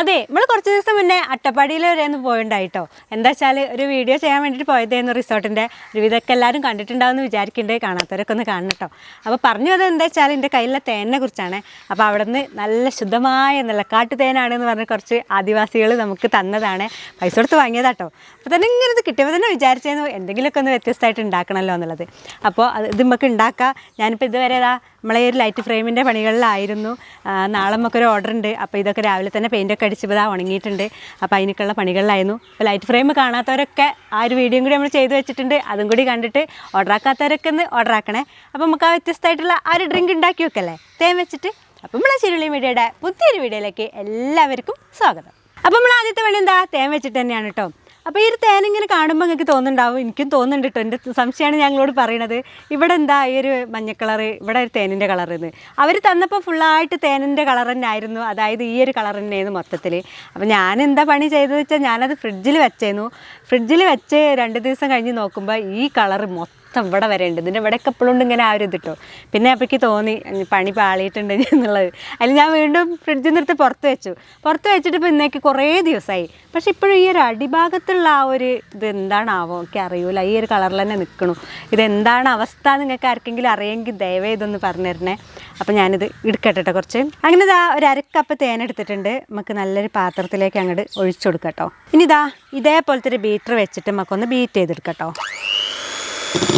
അതെ നമ്മൾ കുറച്ച് ദിവസം മുന്നേ അട്ടപ്പാടിയിൽ വരെ ഒന്ന് പോയിണ്ടായിട്ടോ. എന്താ വെച്ചാൽ ഒരു വീഡിയോ ചെയ്യാൻ വേണ്ടിയിട്ട് പോയതായിരുന്നു റിസോർട്ടിന്റെ. ഒരു ഇതൊക്കെ എല്ലാവരും കണ്ടിട്ടുണ്ടാവുമെന്ന് വിചാരിക്കുന്നുണ്ട് കാണാത്തവരൊക്കെ ഒന്ന് കാണണം കേട്ടോ അപ്പോൾ പറഞ്ഞു അത് എന്താ വെച്ചാൽ എന്റെ കയ്യിലെ തേനെ കുറിച്ചാണ്. അപ്പോൾ അവിടെ നിന്ന് നല്ല ശുദ്ധമായ നിലക്കാട്ട് തേനാണ് എന്ന് പറഞ്ഞ കുറച്ച് ആദിവാസികൾ നമുക്ക് തന്നതാണ്. പൈസ കൊടുത്ത് വാങ്ങിയതാട്ടോ അപ്പോൾ തന്നെ ഇങ്ങനെ ഇത് കിട്ടിയപ്പോൾ തന്നെ വിചാരിച്ചായിരുന്നു എന്തെങ്കിലുമൊക്കെ ഒന്ന് വ്യത്യസ്തമായിട്ട് ഉണ്ടാക്കണമല്ലോ എന്നുള്ളത്. അപ്പോൾ അത് ഇത് നമുക്ക് ഉണ്ടാക്കാം. ഞാനിപ്പോൾ ഇതുവരെ ഇതാ നമ്മളെ ഒരു ലൈറ്റ് ഫ്രെയിമിന്റെ പണികളിലായിരുന്നു. നാളെ നമുക്കൊരു ഓർഡർ ഉണ്ട്. അപ്പോൾ ഇതൊക്കെ രാവിലെ തന്നെ പെയിന്റൊക്കെ അടിച്ചപ്പോൾ ഉണങ്ങിയിട്ടുണ്ട്. അപ്പോൾ അതിനൊക്കെയുള്ള പണികളിലായിരുന്നു. അപ്പോൾ ലൈറ്റ് ഫ്രെയിം കാണാത്തവരൊക്കെ ആ ഒരു വീഡിയോയും കൂടി നമ്മൾ ചെയ്തു വെച്ചിട്ടുണ്ട്. അതും കൂടി കണ്ടിട്ട് ഓർഡർ ആക്കാത്തവരൊക്കെ ഒന്ന് ഓർഡർ ആക്കണേ. അപ്പോൾ നമുക്ക് ആ വ്യത്യസ്തമായിട്ടുള്ള ആ ഒരു ഡ്രിങ്ക് ഉണ്ടാക്കി വെക്കല്ലേ? തേൻ വെച്ചിട്ട്. അപ്പം നമ്മളെ ചിരുളി മീഡിയയുടെ പുതിയൊരു വീഡിയോയിലേക്ക് എല്ലാവർക്കും സ്വാഗതം. അപ്പോൾ നമ്മൾ ആദ്യത്തെ പണി എന്താ? തേൻ വെച്ചിട്ട് തന്നെയാണ് കേട്ടോ അപ്പോൾ ഈ ഒരു തേൻ ഇങ്ങനെ കാണുമ്പോൾ നിങ്ങൾക്ക് തോന്നുന്നുണ്ടാവും? എനിക്കും തോന്നുന്നുണ്ട് കേട്ടോ എന്റെ സംശയമാണ് ഞങ്ങളോട് പറയണത്. ഇവിടെ എന്താ ഈ ഒരു മഞ്ഞ കളറ്? ഇവിടെ ഒരു തേനിന്റെ കളർ എന്ന് അവർ തന്നപ്പോൾ ഫുള്ളായിട്ട് തേനിന്റെ കളർ തന്നെ ആയിരുന്നു അതായത് ഈ ഒരു കളർ തന്നെയായിരുന്നു മൊത്തത്തിൽ അപ്പോൾ ഞാൻ എന്താ പണി ചെയ്തത് വെച്ചാൽ ഞാനത് ഫ്രിഡ്ജിൽ വെച്ചേന്നു. ഫ്രിഡ്ജിൽ വെച്ച് രണ്ട് ദിവസം കഴിഞ്ഞ് നോക്കുമ്പോൾ ഈ കളർ മൊത്തം ഇവിടെ വരെ ഉണ്ട്. ഇതിന്റെ ഇവിടെയൊക്കെ എപ്പോഴും ഇങ്ങനെ ആ ഒരു ഇത് കേട്ടോ പിന്നെ അപ്പോഴേക്ക് തോന്നി പണി പാളിയിട്ടുണ്ട് എന്നുള്ളത്. അതിൽ ഞാൻ വീണ്ടും ഫ്രിഡ്ജിൽ നിർത്തി പുറത്ത് വെച്ചു. പുറത്ത് വെച്ചിട്ട് ഇപ്പോൾ ഇന്നേക്ക് കുറേ ദിവസമായി പക്ഷേ ഇപ്പോഴും ഈ ഒരു അടിഭാഗത്തുള്ള ആ ഒരു ഇത് എന്താണാവോ എനിക്ക് അറിയൂല. ഈ ഒരു കളറിൽ തന്നെ നിൽക്കണു ഇതെന്താണ് അവസ്ഥ നിങ്ങൾക്ക് ആർക്കെങ്കിലും അറിയെങ്കിൽ ദയവേ ഇതൊന്ന് പറഞ്ഞു തരണേ. അപ്പോൾ ഞാനിത് എടുക്കട്ടെ കേട്ടോ കുറച്ച്. അങ്ങനെ ഇതാ ഒരു അരക്കപ്പ് തേൻ എടുത്തിട്ടുണ്ട്. നമുക്ക് നല്ലൊരു പാത്രത്തിലേക്ക് അങ്ങോട്ട് ഒഴിച്ചു കൊടുക്കട്ടോ ഇനി ഇതാ ഇതേപോലത്തെ ഒരു ബീറ്റർ വെച്ചിട്ട് നമുക്കൊന്ന് ബീറ്റ് ചെയ്തെടുക്കട്ടോ കേട്ടോ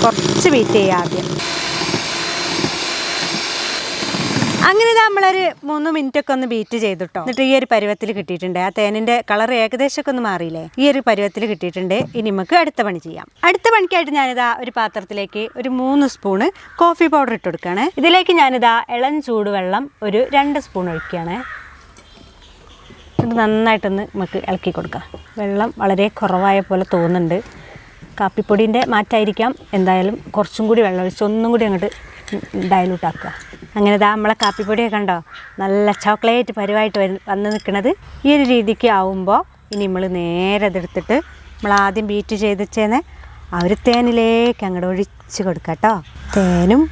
കുറച്ച് വെയിറ്റ് ചെയ്യുക ആദ്യം. അങ്ങനെ നമ്മളൊരു മൂന്ന് മിനിറ്റ് ഒക്കെ ഒന്ന് ബീറ്റ് ചെയ്തിട്ടോ. എന്നിട്ട് ഈ ഒരു പരുവത്തിൽ കിട്ടിയിട്ടുണ്ട്. ആ തേനിന്റെ കളർ ഏകദേശമൊക്കെ ഒന്ന് മാറിയില്ലേ? ഈ ഒരു പരുവത്തിൽ കിട്ടിയിട്ടുണ്ട്. ഇനി നമുക്ക് അടുത്ത പണി ചെയ്യാം. അടുത്ത പണിക്കായിട്ട് ഞാനിതാ ഒരു പാത്രത്തിലേക്ക് ഒരു മൂന്ന് സ്പൂണ് കോഫി പൗഡർ ഇട്ട് കൊടുക്കുകയാണ്. ഇതിലേക്ക് ഞാനിതാ ഇളം ചൂടുവെള്ളം ഒരു രണ്ട് സ്പൂൺ ഒഴിക്കുകയാണ്. ഇത് നന്നായിട്ടൊന്ന് നമുക്ക് ഇളക്കി കൊടുക്കാം. വെള്ളം വളരെ കുറവായ പോലെ തോന്നുന്നുണ്ട്. കാപ്പിപ്പൊടീന്റെ മാറ്റായിരിക്കാം. എന്തായാലും കുറച്ചും കൂടി വെള്ളം ഒഴിച്ച് ഒന്നും കൂടി അങ്ങോട്ട് ഡയലൂട്ട് ആക്കുക. അങ്ങനെ ഇതാ നമ്മളെ കാപ്പിപ്പൊടിയൊക്കെ ഉണ്ടോ നല്ല ചോക്ലേറ്റ് പരുവായിട്ട് വന്ന് നിൽക്കുന്നത് ഈ ഒരു രീതിക്ക് ആവുമ്പോൾ ഇനി നമ്മൾ നേരെ ഇതെടുത്തിട്ട് നമ്മൾ ആദ്യം ബീറ്റ് ചെയ്ത് വെച്ചേന്ന് ആ ഒരു തേനിലേക്ക് അങ്ങോട്ട് ഒഴിച്ച് കൊടുക്കാം കേട്ടോ തേനും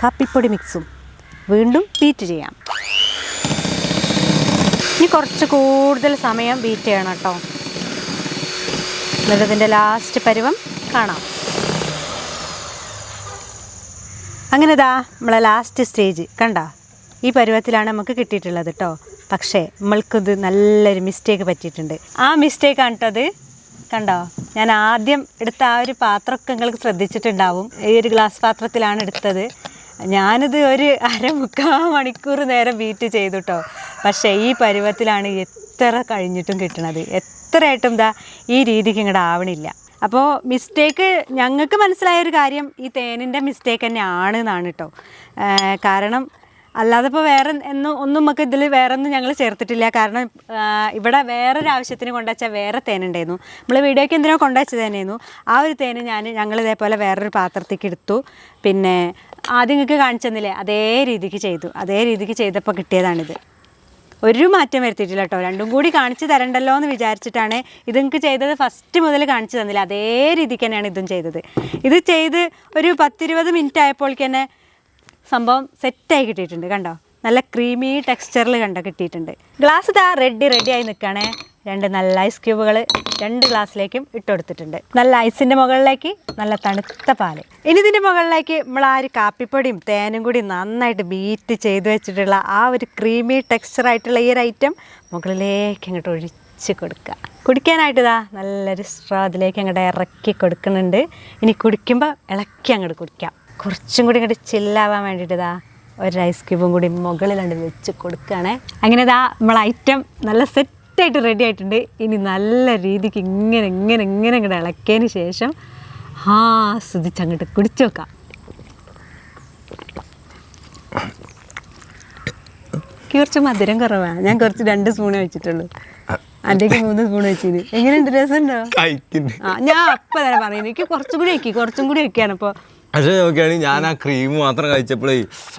കാപ്പിപ്പൊടി മിക്സും വീണ്ടും ബീറ്റ് ചെയ്യാം. ഇനി കുറച്ച് കൂടുതൽ സമയം ബീറ്റ് ചെയ്യണം കേട്ടോ എന്നിട്ട് ഇതിന്റെ ലാസ്റ്റ് പരുവം കാണാം. അങ്ങനെ ദാ നമ്മളെ ലാസ്റ്റ് സ്റ്റേജ് കണ്ട? ഈ പരുവത്തിലാണ് നമുക്ക് കിട്ടിയിട്ടുള്ളത് കേട്ടോ പക്ഷേ നമ്മൾക്കിത് നല്ലൊരു മിസ്റ്റേക്ക് പറ്റിയിട്ടുണ്ട്. ആ മിസ്റ്റേക്കാണ് കേട്ടോ അത് കണ്ടോ? ഞാൻ ആദ്യം എടുത്ത ആ ഒരു പാത്രമൊക്കെ നിങ്ങൾക്ക് ശ്രദ്ധിച്ചിട്ടുണ്ടാവും. ഈ ഒരു ഗ്ലാസ് പാത്രത്തിലാണ് എടുത്തത്. ഞാനിത് ഒരു അരമുക്കാൽ മണിക്കൂർ നേരം ബീറ്റ് ചെയ്തു കേട്ടോ പക്ഷേ ഈ പരുവത്തിലാണ് എത്ര കഴിഞ്ഞിട്ടും കിട്ടണത്. എത്രയായിട്ടും ഇതാ ഈ രീതിക്ക് ഇങ്ങോട്ട് ആവണില്ല. അപ്പോൾ മിസ്റ്റേക്ക് ഞങ്ങൾക്ക് മനസ്സിലായ ഒരു കാര്യം ഈ തേനിന്റെ മിസ്റ്റേക്ക് തന്നെയാണ് എന്നാണ് കേട്ടോ കാരണം അല്ലാതെ ഇപ്പോൾ വേറെ എന്നും ഒന്നും നമുക്ക് ഇതിൽ വേറെ ഒന്നും ഞങ്ങൾ ചേർത്തിട്ടില്ല. കാരണം ഇവിടെ വേറൊരു ആവശ്യത്തിന് കൊണ്ടുവച്ചാൽ വേറെ തേനുണ്ടായിരുന്നു. നമ്മൾ വീഡിയോയ്ക്ക് എന്തിനോ കൊണ്ടുവച്ച തേനായിരുന്നു ആ ഒരു തേന് ഞാൻ ഞങ്ങൾ ഇതേപോലെ വേറൊരു പാത്രത്തേക്ക് എടുത്തു. പിന്നെ ആദ്യം നിങ്ങൾക്ക് കാണിച്ചു തന്നില്ലേ? അതേ രീതിക്ക് ചെയ്തു. അതേ രീതിക്ക് ചെയ്തപ്പോൾ കിട്ടിയതാണിത്. ഒരു മാറ്റം വരുത്തിയിട്ടില്ല കേട്ടോ. രണ്ടും കൂടി കാണിച്ചു തരണ്ടല്ലോ എന്ന് വിചാരിച്ചിട്ടാണ് ഇത് നിങ്ങൾക്ക് ചെയ്തത് ഫസ്റ്റ് മുതൽ കാണിച്ചു തന്നില്ല. അതേ രീതിക്ക് തന്നെയാണ് ഇതും ചെയ്തത്. ഇത് ചെയ്ത് ഒരു പത്തിരുപത് മിനിറ്റ് ആയപ്പോഴേക്ക് തന്നെ സംഭവം സെറ്റായി കിട്ടിയിട്ടുണ്ട്. കണ്ടോ? നല്ല ക്രീമി ടെക്സ്ചറിൽ കണ്ടോ കിട്ടിയിട്ടുണ്ട്. ഗ്ലാസ് ഇതാ റെഡി റെഡി ആയി നിൽക്കുകയാണേ രണ്ട് നല്ല ഐസ് ക്യൂബുകൾ രണ്ട് ഗ്ലാസ്സിലേക്കും ഇട്ട് കൊടുത്തിട്ടുണ്ട് നല്ല ഐസിന്റെ മുകളിലേക്ക് നല്ല തണുത്ത പാൽ. ഇനി ഇതിന്റെ മുകളിലേക്ക് നമ്മൾ ആ ഒരു കാപ്പിപ്പൊടിയും തേനും കൂടി നന്നായിട്ട് ബീറ്റ് ചെയ്ത് വെച്ചിട്ടുള്ള ആ ഒരു ക്രീമി ടെക്സ്ചറായിട്ടുള്ള ഈ ഒരു ഐറ്റം മുകളിലേക്ക് അങ്ങോട്ട് ഒഴിച്ച് കൊടുക്കുക. കുടിക്കാനായിട്ട് ഇതാ നല്ലൊരു സ്ട്രോ അതിലേക്ക് അങ്ങോട്ട് ഇറക്കി കൊടുക്കുന്നുണ്ട്. ഇനി കുടിക്കുമ്പോൾ ഇളക്കി അങ്ങോട്ട് കുടിക്കാം കുറച്ചും കൂടി ഇങ്ങോട്ട് ചില്ലാവാൻ വേണ്ടിയിട്ട് ഇതാ ഒരു ഐസ് ക്യൂബും കൂടി മുകളിലുണ്ട് വെച്ച് കൊടുക്കുകയാണേ. അങ്ങനെ ഇതാ നമ്മൾ ഐറ്റം നല്ല സെറ്റായിട്ട് റെഡി ആയിട്ടുണ്ട്. ഇനി നല്ല രീതിക്ക് ഇങ്ങനെ ഇങ്ങനെ ഇങ്ങനെ ഇങ്ങോട്ട് ഇളക്കിയതിന് ശേഷം ആസ്വദിച്ച് അങ്ങോട്ട് കുടിച്ചു നോക്കാം. കുറച്ച് മധുരം കുറവാ. ഞാൻ കുറച്ച് രണ്ട് സ്പൂൺ വെച്ചിട്ടുള്ളൂ. അതിലേക്ക് മൂന്ന് സ്പൂൺ വെച്ചിന്. എങ്ങനെയുണ്ട്? രസമുണ്ടോ? ആ ഞാൻ അപ്പൊ തന്നെ പറയുന്നത് എനിക്ക് കുറച്ചും കൂടി വെക്കി കുറച്ചും കൂടി വെക്കുകയാണ് ഇപ്പോൾ പക്ഷേ നോക്കുകയാണെങ്കിൽ ഞാൻ ആ ക്രീം മാത്രം കഴിച്ചപ്പോഴേ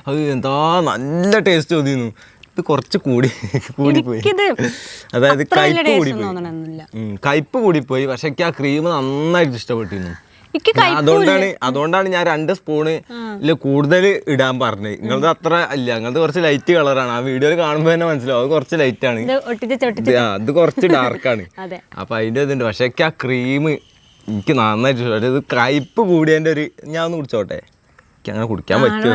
അത് എന്താ നല്ല ടേസ്റ്റ് തോന്നിയിരുന്നു. ഇത് കുറച്ച് കൂടി കൂടിപ്പോയി അതായത് കയ്പ് കൂടിപ്പോയി കയ്പ്പ് കൂടിപ്പോയി പക്ഷെ എനിക്ക് ആ ക്രീം നന്നായിട്ട് ഇഷ്ടപ്പെട്ടിരുന്നു. അതുകൊണ്ടാണ് അതുകൊണ്ടാണ് ഞാൻ രണ്ട് സ്പൂണ് കൂടുതൽ ഇടാൻ പറഞ്ഞത്. നിങ്ങളത് അത്ര ഇല്ല. നിങ്ങളത് കുറച്ച് ലൈറ്റ് കളറാണ് ആ വീഡിയോയിൽ കാണുമ്പോൾ തന്നെ മനസ്സിലാവും. അത് കുറച്ച് ലൈറ്റ് ആണ്. അത് കുറച്ച് ഡാർക്കാണ് അപ്പൊ അതിന്റെ ഇതുണ്ട്. പക്ഷെ ആ ക്രീം എനിക്ക് നന്നായിട്ട് ഇഷ്ടപ്പെട്ടു. ഇത് കയ്പ്പ് കൂടിയതിന്റെ ഒരു ഞാൻ ഒന്ന് കുടിച്ചോട്ടെ. അങ്ങനെ കുടിക്കാൻ പറ്റും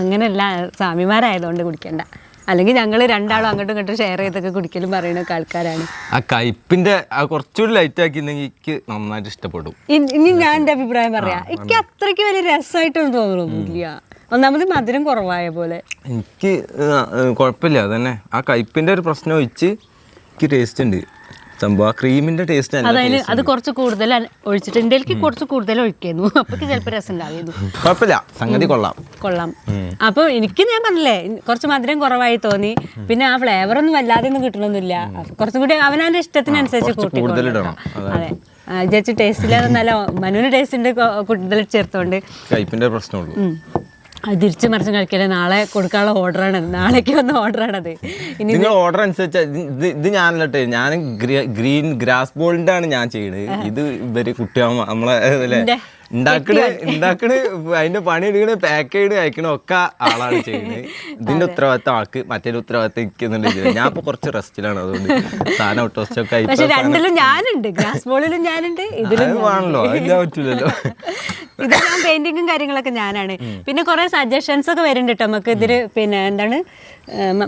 അങ്ങനെയല്ല. സ്വാമിമാരായതുകൊണ്ട് കുടിക്കണ്ട. അല്ലെങ്കിൽ ഞങ്ങൾ രണ്ടാളും അങ്ങോട്ടും ഇങ്ങോട്ടും ഷെയർ ചെയ്തൊക്കെ കുടിക്കലും പറയുന്ന ആൾക്കാരാണ്. ആ കയ്പിന്റെ കുറച്ചുകൂടി ലൈറ്റ് ആക്കിയിരുന്നെങ്കിൽ എനിക്ക് നന്നായിട്ട് ഇഷ്ടപ്പെടും. ഇനി ഞാൻ എന്റെ അഭിപ്രായം പറയാം. എനിക്ക് അത്രയ്ക്ക് വലിയ രസമായിട്ടൊന്നും തോന്നുന്നില്ല ഒന്നാമത് മധുരം കുറവായ പോലെ. എനിക്ക് കുഴപ്പമില്ല അതന്നെ. ആ കയ്പിന്റെ ഒരു പ്രശ്നം ഒഴിച്ച് എനിക്ക് ടേസ്റ്റ് ഉണ്ട്. സംഭവം ആ ക്രീമിന്റെ ടേസ്റ്റ് അതായത് അത് കുറച്ച് കൂടുതൽ ഒഴിച്ചിട്ട് എന്റെ കുറച്ച് കൂടുതൽ ഒഴിക്കുന്നു. അപ്പൊ ചിലപ്പോൾ രസം ഉണ്ടാവുന്നു കുഴപ്പമില്ല. സംഗതി കൊള്ളാം. കൊള്ളാം. അപ്പോൾ എനിക്ക് ഞാൻ പറഞ്ഞില്ലേ കുറച്ച് മധുരം കുറവായി തോന്നി. പിന്നെ ആ ഫ്ലേവർ ഒന്നും വല്ലാതെ ഒന്നും കിട്ടണമെന്നില്ല കുറച്ചും കൂടി അവനവന്റെ ഇഷ്ടത്തിനനുസരിച്ച് കൂട്ടി. അതെ. ജസ്റ്റ് ടേസ്റ്റില്ല ഇല്ലാതെ നല്ല മനുവിന് ടേസ്റ്റ് ഉണ്ട് കൂടുതൽ ചേർത്തോണ്ട്. കയ്പിന്റെ പ്രശ്നമുള്ളൂ. അത് തിരിച്ചു മറിച്ചും കഴിക്കൽ നാളെ കൊടുക്കാനുള്ള ഓർഡറാണത് നാളേക്ക് വന്ന ഓർഡറാണത്. ഇനി നിങ്ങൾ ഓർഡർ അനുസരിച്ച് ഇത് ഇത് ഞാനല്ലട്ടെ. ഞാൻ ഗ്രീൻ ഗ്രാസ് ബോളിന്റെ ആണ് ഞാൻ ചെയ്യുന്നത് ഇത് ഇവർ കുട്ടിയാകുമ്പോ നമ്മളെ ഇതിലെ ഇന്റെ ഉണ്ടാക്കണ് ഉണ്ടാക്കണ് അതിന്റെ പണി എടുക്കണ പാക്ക് ചെയ്ത് അയക്കണ ഒക്കെ ആളാണ് ചെയ്യുന്നത് ഇതിന്റെ ഉത്തരവാദിത്തം ആൾക്ക് മറ്റേ ഉത്തരവാദിത്തം ഇരിക്കുന്നുണ്ട് ഞാൻ ഇപ്പൊ കുറച്ച് റെസ്റ്റിലാണ് അതുകൊണ്ട്. സാധനം ടോസ്റ്റൊക്കെ ആയി പക്ഷെ രണ്ടിലും ഞാനുണ്ട്. ഗ്രാസ് ബോളിലും ഞാനുണ്ട് ഇതിലും വേണല്ലോ. അതില്ലാ പറ്റൂലല്ലോ. ഇത് ഞാൻ പെയിന്റിങ്ങും കാര്യങ്ങളൊക്കെ ഞാനാണ്. പിന്നെ കുറെ സജഷൻസ് ഒക്കെ വരുന്നുണ്ട് കേട്ടോ നമുക്ക് ഇതിൽ പിന്നെ എന്താണ്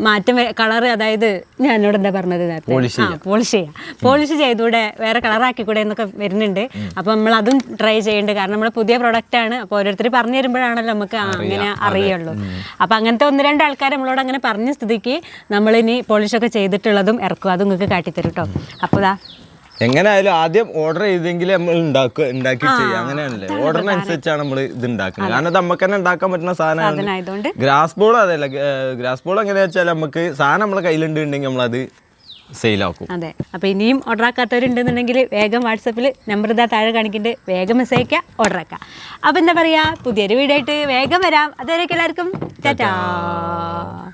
മാറ്റം കളർ അതായത് ഞാൻ എന്നോട് എന്താ പറഞ്ഞത് പോളിഷ് ആ പോളിഷ് ചെയ്യാം. പോളിഷ് ചെയ്തുകൂടെ വേറെ കളർ കൂടെ എന്നൊക്കെ വരുന്നുണ്ട്. അപ്പൊ നമ്മൾ അതും ട്രൈ ചെയ്യേണ്ടത് കാരണം നമ്മൾ പുതിയ പ്രൊഡക്റ്റ് ആണ്. അപ്പോൾ ഓരോരുത്തർ പറഞ്ഞു തരുമ്പോഴാണല്ലോ നമുക്ക് അങ്ങനെ അറിയുള്ളൂ. അപ്പൊ അങ്ങനത്തെ ഒന്ന് രണ്ട് ആൾക്കാർ നമ്മളോട് അങ്ങനെ പറഞ്ഞ സ്ഥിതിക്ക് നമ്മളിനി പോളിഷൊക്കെ ചെയ്തിട്ടുള്ളതും ഇറക്കും അതും നിങ്ങൾക്ക് കാട്ടിത്തരും കേട്ടോ അപ്പോൾ ഇതാ എങ്ങനെയായാലും ആദ്യം ഓർഡർ ചെയ്തെങ്കിൽ നമ്മൾ ഉണ്ടാക്കുക ഉണ്ടാക്കി ചെയ്യാം. അങ്ങനെയാണല്ലേ? ഓർഡറിനനുസരിച്ചാണ് നമ്മൾ ഇത് ഉണ്ടാക്കുന്നത് കാരണം അത് നമുക്ക് തന്നെ ഉണ്ടാക്കാൻ പറ്റുന്ന സാധനമാണ്. ഗ്രാസ് ബോൾ അതല്ല ഗ്രാസ് ബോൾ എങ്ങനെയാ വെച്ചാൽ നമുക്ക് സാധനം നമ്മളെ കയ്യിലുണ്ടെങ്കിൽ നമ്മളത് സെയിലാക്കും അതെ. അപ്പോൾ ഇനിയും ഓർഡർ ആക്കാത്തവരുണ്ടെന്നുണ്ടെങ്കിൽ വേഗം വാട്സപ്പിൽ നമ്പർ ഇതാ താഴെ കാണിക്കുന്നുണ്ട് വേഗം മെസ്സേജ് അയക്കുക ഓർഡർ ആക്കുക അപ്പോൾ എന്താ പറയുക പുതിയൊരു വീഡിയോ ആയിട്ട് വേഗം വരാം. അതുവരേക്കും എല്ലാവർക്കും. ടാറ്റാ